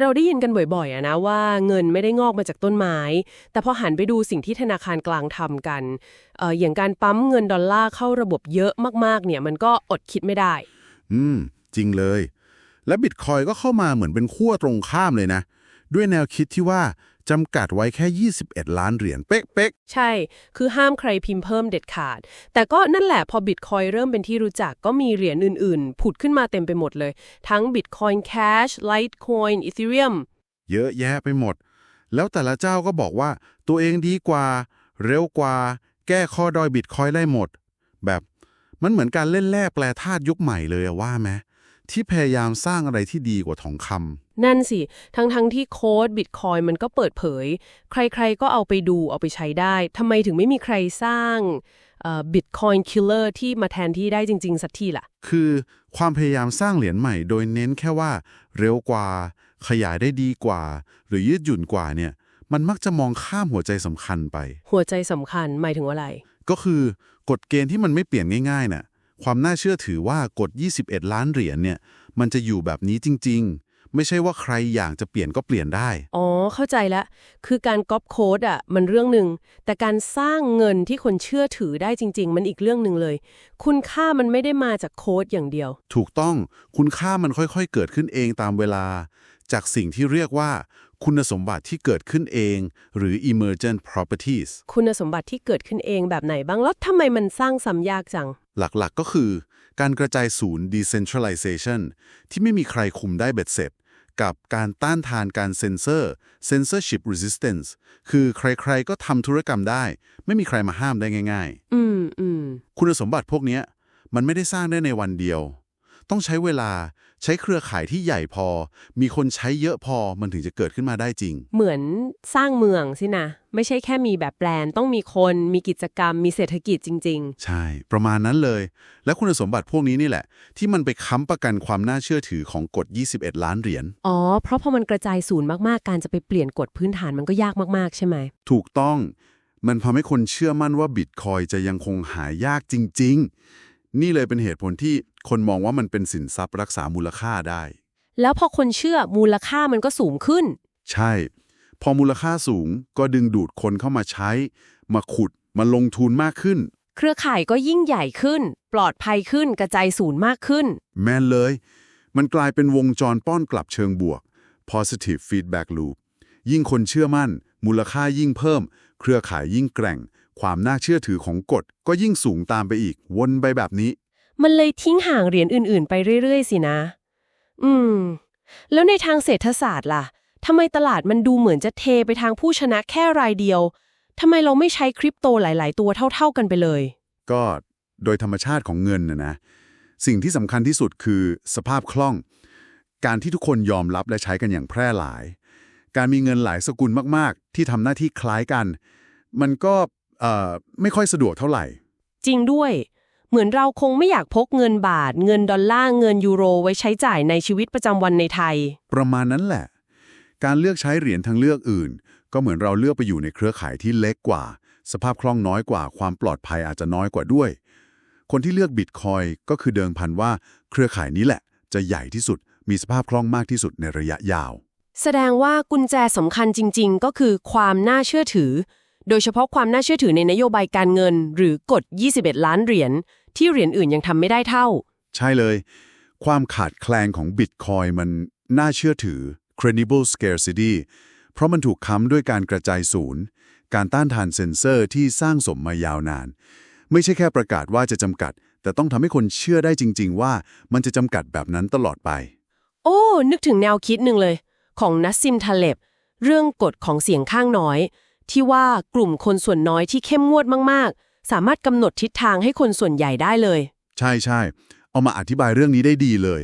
เราได้ยินกันบ่อยๆนะว่าเงินไม่ได้งอกมาจากต้นไม้ แต่พอหันไปดูสิ่งที่ธนาคารกลางทำกันเอออย่างการปั๊มเงินดอลลาร์เข้าระบบเยอะมากๆ เนี่ยมันก็อดคิดไม่ได้ อืม จริงเลย และบิตคอยก็เข้ามาเหมือนเป็นขั้วตรงข้ามเลยนะ ด้วยแนวคิดที่ว่า จำกัดไว้แค่ 21 ล้านเหรียญเป๊กใช่ คือห้ามใครพิมพ์เพิ่มเด็ดขาด แต่ก็นั่นแหละพอบิตคอยเริ่มเป็นที่รู้จักก็มีเหรียญอื่นๆ ผุดขึ้นมาเต็มไปหมดเลย ทั้ง Bitcoin Cash Litecoin Ethereum ๆเยอะแยะไปหมด แล้วแต่ละเจ้าก็บอกว่าตัวเองดีกว่า เร็วกว่า แก้ข้อด้อยบิตคอยได้หมด แบบมันเหมือนการเล่นแร่แปลธาตุยุคใหม่เลยอะว่าไหม ที่พยายามสร้างอะไรที่ดีกว่าทองคำนั่นสิ ทั้งๆทที่โค้ด Bitcoin มันก็เปิดเผย ใครๆก็เอาไปดูเอาไปใช้ได้ทำไมถึงไม่มีใครสร้างเอ่อ Bitcoin Killer ที่มาแทนที่ได้จริง ๆ สักทีล่ะ คือความพยายามสร้างเหรียญใหม่โดยเน้นแค่ว่า เร็วกว่า ขยายได้ดีกว่า หรือยืดหยุ่นกว่าเนี่ย มันมักจะมองข้ามหัวใจสำคัญไป หัวใจสำคัญหมายถึงว่าอะไร ก็คือกฎเกณฑ์ที่มันไม่เปลี่ยนง่ายๆน่ะ ความน่าเชื่อถือว่ากฎ 21 ล้านเหรียญเนี่ย มันจะอยู่แบบนี้จริง ๆ ไม่ใช่ว่าใครอยากจะเปลี่ยนก็เปลี่ยนได้ อ๋อ เข้าใจแล้วคือการก๊อปโค้ดอะ มันเรื่องหนึ่ง แต่การสร้างเงินที่คนเชื่อถือได้จริง ๆ มันอีกเรื่องหนึ่งเลย คุณค่ามันไม่ได้มาจากโค้ดอย่างเดียว ถูกต้อง คุณค่ามันค่อยๆ เกิดขึ้นเองตามเวลา จากสิ่งที่เรียกว่าคุณสมบัติที่เกิดขึ้นเอง หรือ emergent properties คุณสมบัติที่เกิดขึ้นเองแบบไหนบ้าง แล้วทำไมมันสร้างซ้ำยากจัง หลักๆก็คือการกระจายศูนย์ decentralization ที่ไม่มีใครคุมได้เบ็ดเสร็จ กับการต้านทานการเซ็นเซอร์ censorship resistance คือใครๆก็ทำธุรกรรมได้ ไม่มีใครมาห้ามได้ง่ายอืมอืมๆคุณสมบัติพวกเนี้ยมันไม่ได้สร้างได้ในวันเดียว ต้องใช้เวลาใช้เครือข่ายที่ใหญ่พอ มีคนใช้เยอะพอมันถึงจะเกิดขึ้นมาได้จริง เหมือนสร้างเมืองสินะ ไม่ใช่แค่มีแบบแปลน ต้องมีคนมีกิจกรรม มีเศรษฐกิจจริงใช่ ประมาณนั้นเลย และคุณสมบัติพวกนี้นี่แหละ ที่มันไปค้ำประกันความน่าเชื่อถือของกฎ 21 ล้านเหรียญๆอ๋อ เพราะพอมันกระจายศูนย์มากๆ การจะไปเปลี่ยนกฎพื้นฐานมันก็ยากมากๆ ใช่ไหมถูกต้องมันทำให้คนเชื่อมั่นว่าบิตคอยจะยังคงหายากจริง ๆ นี่เลยเป็นเหตุผลที่คนมองว่ามันเป็นสินทรัพย์รักษามูลค่าได้ แล้วพอคนเชื่อมูลค่ามันก็สูงขึ้น ใช่ พอมูลค่าสูงก็ดึงดูดคนเข้ามาใช้ มาขุด มาลงทุนมากขึ้น เครือข่ายก็ยิ่งใหญ่ขึ้น ปลอดภัยขึ้นกระจายศูนย์มากขึ้น แม่นเลย มันกลายเป็นวงจรป้อนกลับเชิงบวก positive feedback loop ยิ่งคนเชื่อมั่น มูลค่ายิ่งเพิ่ม เครือข่ายยิ่งแกร่ง ความน่าเชื่อถือของกฎก็ยิ่งสูงตามไปอีก วนไปแบบนี้ มันเลยทิ้งห่างเหรียญอื่น ๆ ไปเรื่อย ๆ สินะ อืม แล้วในทางเศรษฐศาสตร์ล่ะทำไมตลาดมันดูเหมือนจะเทไปทางผู้ชนะแค่รายเดียวทำไมเราไม่ใช้คริปโตหลาย ๆ ตัวเท่า ๆ กันไปเลย ก็โดยธรรมชาติของเงินนะนะ สิ่งที่สำคัญที่สุดคือสภาพคล่อง การที่ทุกคนยอมรับและใช้กันอย่างแพร่หลาย การมีเงินหลายสกุลมาก ๆ ที่ทำหน้าที่คล้ายกัน มันก็เอ่อ ไม่ค่อยสะดวกเท่าไหร่ จริงด้วย เหมือนเราคงไม่อยากพกเงินบาท เงินดอลลาร์เงินยูโร ไว้ใช้จ่ายในชีวิตประจำวันในไทย ประมาณนั้นแหละ การเลือกใช้เหรียญทางเลือกอื่น ก็เหมือนเราเลือกไปอยู่ในเครือข่ายที่เล็กกว่า สภาพคล่องน้อยกว่า ความปลอดภัยอาจจะน้อยกว่าด้วย คนที่เลือกบิตคอยก็คือเดิมพันว่าเครือข่ายนี้แหละ จะใหญ่ที่สุด มีสภาพคล่องมากที่สุดในระยะยาว แสดงว่ากุญแจสำคัญจริง ๆ ก็คือความน่าเชื่อถือ โดยเฉพาะความน่าเชื่อถือในนโยบายการเงิน หรือกฎ 21 ล้านเหรียญที่เหรียญอื่นยังทำไม่ได้เท่า ใช่เลย ความขาดแคลนของบิตคอยมันน่าเชื่อถือ credible scarcity เพราะมันถูกค้ำด้วยการกระจายศูนย์ การต้านทานเซ็นเซอร์ที่สร้างสมมายาวนาน ไม่ใช่แค่ประกาศว่าจะจำกัด แต่ต้องทำให้คนเชื่อได้จริง ๆ ว่ามันจะจำกัดแบบนั้นตลอดไป โอ้ นึกถึงแนวคิดหนึ่งเลย ของนัสซิมทาเลบเรื่องกฎของเสียงข้างน้อย ที่ว่ากลุ่มคนส่วนน้อยที่เข้มงวดมากๆ สามารถกำหนดทิศทางให้คนส่วนใหญ่ได้เลย ใช่ใช่ เอามาอธิบายเรื่องนี้ได้ดีเลย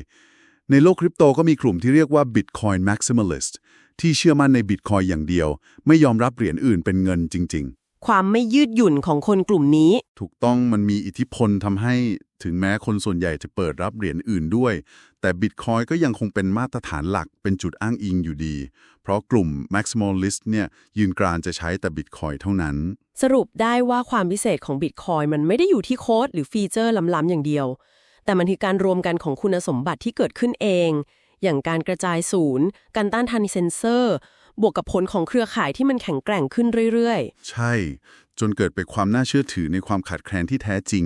ในโลกคริปโตก็มีกลุ่มที่เรียกว่า Bitcoin Maximalist ที่เชื่อมั่นใน Bitcoin อย่างเดียว ไม่ยอมรับเหรียญอื่นเป็นเงินจริง ความไม่ยืดหยุ่นของคนกลุ่มนี้ๆถูกต้องมันมีอิทธิพลทำให้ถึงแม้คนส่วนใหญ่จะเปิดรับเหรียญอื่นด้วย แต่ Bitcoin ก็ยังคงเป็นมาตรฐานหลักเป็นจุดอ้างอิงอยู่ดี เพราะกลุ่ม Maximalist เนี่ยยืนกรานจะใช้แต่ Bitcoin เท่านั้น สรุปได้ว่าความพิเศษของบิตคอยมันไม่ได้อยู่ที่โค้ดหรือฟีเจอร์ล้ำๆอย่างเดียว แต่มันคือการรวมกันของคุณสมบัติที่เกิดขึ้นเอง อย่างการกระจายศูนย์ การต้านทานเซนเซอร์ บวกกับผลของเครือข่ายที่มันแข็งแกร่งขึ้นเรื่อยใช่ จนเกิดไปนความน่าเชื่อถือในความขาดแคลนที่แท้จริง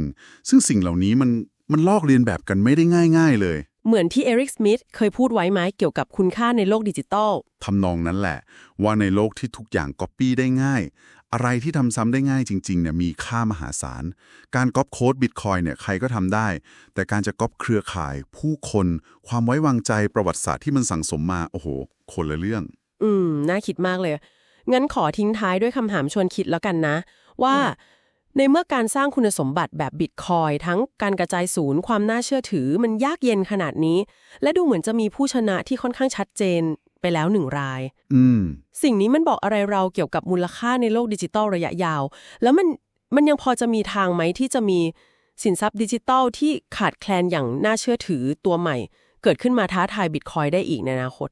ซึ่งสิ่งเหล่านี้มันมันลอกเลียนแบบกันไม่ได้ง่าย ๆ เลยๆเหมือนที่เอริกสมิธเคยพูดไว้ไหมเกี่ยวกับคุณค่าในโลกดิจิตอลทำนองนั้นแหละ ว่าในโลกที่ทุกอย่างก๊อปปี้ได้ง่าย อะไรที่ทำซ้ำได้ง่ายจริงๆเนี่ยมีค่ามหาศาล การก๊อปโค้ดบิตคอยเนี่ยใครก็ทำได้ แต่การจะก๊อปเครือข่าย ผู้คน ความไว้วางใจประวัติศาสตร์ที่มันสั่งสมมาโอ้โห คนละเรื่อง อืม น่าคิดมากเลย งั้นขอทิ้งท้ายด้วยคำถามชวนคิดแล้วกันนะ ว่า ในเมื่อการสร้างคุณสมบัติแบบบิตคอยทั้งการกระจายศูนย์ความน่าเชื่อถือมันยากเย็นขนาดนี้ และดูเหมือนจะมีผู้ชนะที่ค่อนข้างชัดเจนไปแล้วหนึ่งราย อืม สิ่งนี้มันบอกอะไรเราเกี่ยวกับมูลค่าในโลกดิจิทัลระยะยาว แล้วมันมันยังพอจะมีทางไหมที่จะมีสินทรัพย์ดิจิทัลที่ขาดแคลนอย่างน่าเชื่อถือตัวใหม่ เกิดขึ้นมาท้าทายบิตคอยได้อีกในอนาคต